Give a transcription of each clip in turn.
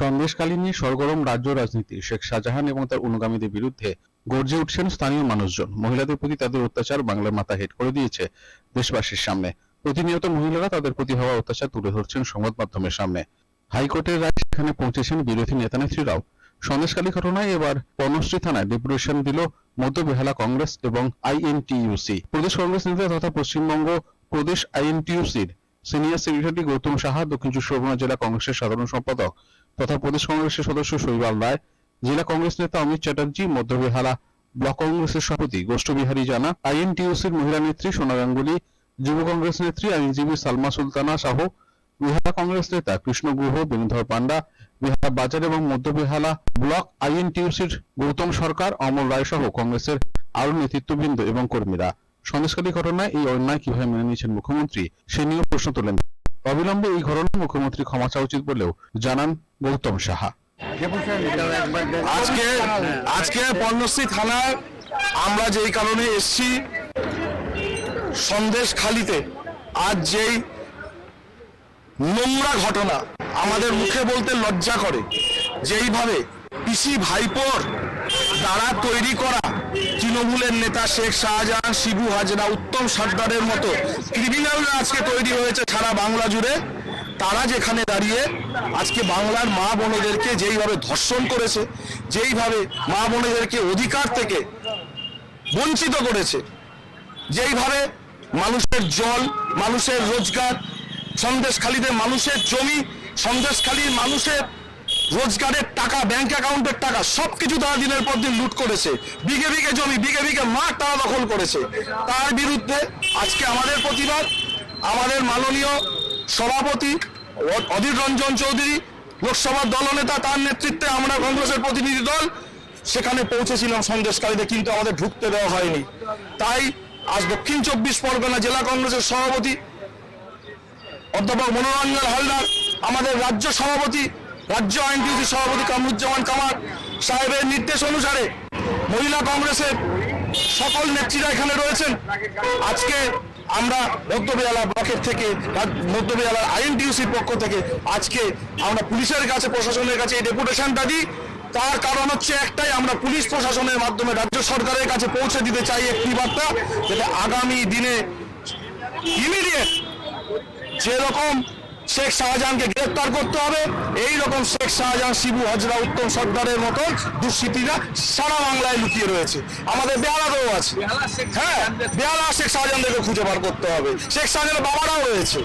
সন্দেশকালীন নিয়ে সরগরম রাজ্য রাজনীতি শেখ শাহজাহান এবং তার অনুগামীদের বিরুদ্ধে গর্জে উঠছেন স্থানীয় মানুষজন। মহিলাদের প্রতি তাদের অত্যাচার বাংলার মাথা হেট করে দিয়েছে দেশবাসীর সামনে। প্রতিনিয়ত মহিলারা তাদের প্রতি হওয়া অত্যাচার তুলে ধরছেন সংবাদ মাধ্যমের সামনে। হাইকোর্টের রায় সেখানে পৌঁছেছেন বিরোধী নেতানেত্রীরাও। সন্দেশকালী ঘটনায় এবার পর্ণশ্রী থানায় ডেপুটেশন দিল মধ্য বেহালা কংগ্রেস এবং আইএনটিইউসি। প্রদেশ কংগ্রেস নেতা তথা পশ্চিমবঙ্গ প্রদেশ আইএনটিইউসির সিনিয়র সেক্রেটারি গৌতম সাহা, দক্ষিণ চব্বিশ জেলা কংগ্রেসের সাধারণ সম্পাদক তথা প্রদেশ কংগ্রেসের সদস্য শৈবাল রায়, জেলা কংগ্রেস নেতা অমিত চ্যাটার্জি মধ্যবেহালা ব্লক কংগ্রেসের সভাপতি গোষ্ঠবিহারী জানা আইএনটিইউসির মহিলা নেত্রী সোনা গাঙ্গুলি, যুব কংগ্রেস নেত্রী আইনজীবী সালমা সুলতানা সাহ বিহারা কংগ্রেস নেতা কৃষ্ণ গুহ বেণুধর পান্ডা বিহার বাজার এবং মধ্য বেহালা ব্লক আইএনটিইউসির গৌতম সরকার, অমল রায় সহ কংগ্রেসের আরও নেতৃত্ববৃন্দ এবং কর্মীরা। সন্দেশকালী ঘটনায় এই অন্যায় কীভাবে মেনে নিয়েছেন মুখ্যমন্ত্রী, সে নিয়েও প্রশ্ন তোলেন। অবিলম্বে এই ঘটনায় মুখ্যমন্ত্রী ক্ষমা চাওয়া উচিত বলেও জানান গৌতম সাহা। আজকে আজকে পর্ণশ্রী থানায় আমরা যেই কারণে এসছি সন্দেশ খালিতে আজ যেই নোংরা ঘটনা আমাদের মুখে বলতে লজ্জা করে, যেইভাবে পিসি ভাইপোর দ্বারা তৈরি করা তৃণমূলের নেতা শেখ শাহজাহান, শিবু হাজরা, উত্তম সর্দারের মতো ক্রিমিনালরা আজকে তৈরি হয়েছে সারা বাংলা জুড়ে। তারা যেখানে দাঁড়িয়ে আজকে বাংলার মা বোনেদেরকে যেইভাবে ধর্ষণ করেছে, যেইভাবে মা বোনেদেরকে অধিকার থেকে বঞ্চিত করেছে, যেইভাবে মানুষের জল, মানুষের রোজগার, সন্দেশখালীতে মানুষের জমি, সন্দেশখালীর মানুষের রোজগারের টাকা ব্যাংক অ্যাকাউন্টের টাকা, সবকিছু তারা দিনের পর দিন লুট করেছে। বিঘে বিঘে জমি, বিঘে বিঘে মাঠ তারা দখল করেছে। তার বিরুদ্ধে আজকে আমাদের প্রতিবাদ, আমাদের মাননীয় সভাপতি অধীর রঞ্জন চৌধুরী, লোকসভার দলনেতা, তার নেতৃত্বে আমরা কংগ্রেসের প্রতিনিধি দল, সেখানে পৌঁছেছিলাম সন্দেশকারীদের, কিন্তু আমাদের ঢুকতে দেওয়া হয়নি। তাই আজ দক্ষিণ চব্বিশ পরগনা জেলা কংগ্রেসের সভাপতি অধ্যাপক মনোরঞ্জন হালদার, আমাদের রাজ্য সভাপতি রাজ্য আইনজীবী সভাপতি কামরুজ্জামান কামার সাহেবের নির্দেশ অনুসারে মহিলা কংগ্রেসের সকল নেত্রীরা এখানে রয়েছেন। আজকে আমরা মধ্যবিয়ালা ব্লকের থেকে মধ্যবিয়ালার আইএনটিউসির পক্ষ থেকে আজকে আমরা পুলিশের কাছে, প্রশাসনের কাছে এই ডেপুটেশনটা দিই। তার কারণ হচ্ছে একটাই, আমরা পুলিশ প্রশাসনের মাধ্যমে রাজ্য সরকারের কাছে পৌঁছে দিতে চাই একটি বার্তা, যাতে আগামী দিনে ইমিডিয়েট যেরকম শেখ শাহজাহানকে গ্রেফতার করতে হবে। এই রকম শেখ শাহজাহান শিবু হজরা উত্তম সর্দারের মতন দুষ্কৃতীরা সারা বাংলায় লুকিয়ে রয়েছে। আমাদের বেহালাতেও আছে। হ্যাঁ বেহালা শেখ শাহজাহানদেরকে খুঁজে বার করতে হবে। শেখ শাহজাহানের বাবারাও রয়েছে।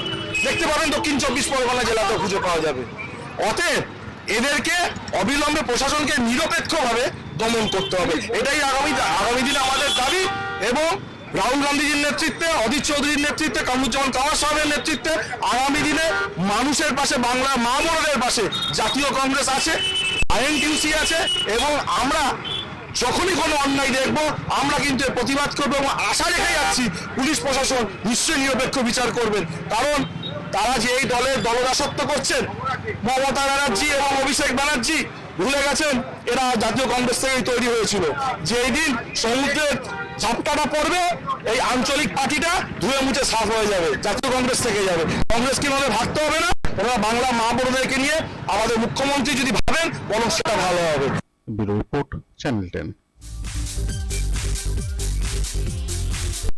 দেখতে পাবেন দক্ষিণ চব্বিশ পরগনা জেলাতেও খুঁজে পাওয়া যাবে। অতএব এদেরকে অবিলম্বে প্রশাসনকে নিরপেক্ষভাবে দমন করতে হবে। এটাই আগামী আগামী দিনে আমাদের দাবি এবং রাহুল গান্ধীজির নেতৃত্বে অদিত চৌধুরীর নেতৃত্বে, কামরুজ্জামান কাওয়ার সাহেবের নেতৃত্বে আগামী দিনে মানুষের পাশে বাংলা মা বোনদের পাশে জাতীয় কংগ্রেস আছে, আইএনটিউসি আছে, এবং আমরা যখনই কোনো অন্যায় দেখব, আমরা কিন্তু প্রতিবাদ করব এবং আশা রেখে যাচ্ছি পুলিশ প্রশাসন নিশ্চয়ই নিরপেক্ষ বিচার করবেন। কারণ তারা যে এই দলের দলদাসত্ব করছেন, মমতা ব্যানার্জি এবং অভিষেক ব্যানার্জি ভুলে গেছেন? এরা জাতীয় কংগ্রেস থেকেই তৈরি হয়েছিল। যেই দিন সমুদ্রের ঝাপটাটা পড়বে, এই আঞ্চলিক পার্টিটা ধুয়ে মুছে সাফ হয়ে যাবে, জাতীয় কংগ্রেস থেকে যাবে। কংগ্রেস কীভাবে ভাবতে হবে না? ওরা বাংলা মা বোনদেরকে নিয়ে আমাদের মুখ্যমন্ত্রী যদি ভাবেন, বরং সেটা ভালো হবে। Report, channel ten.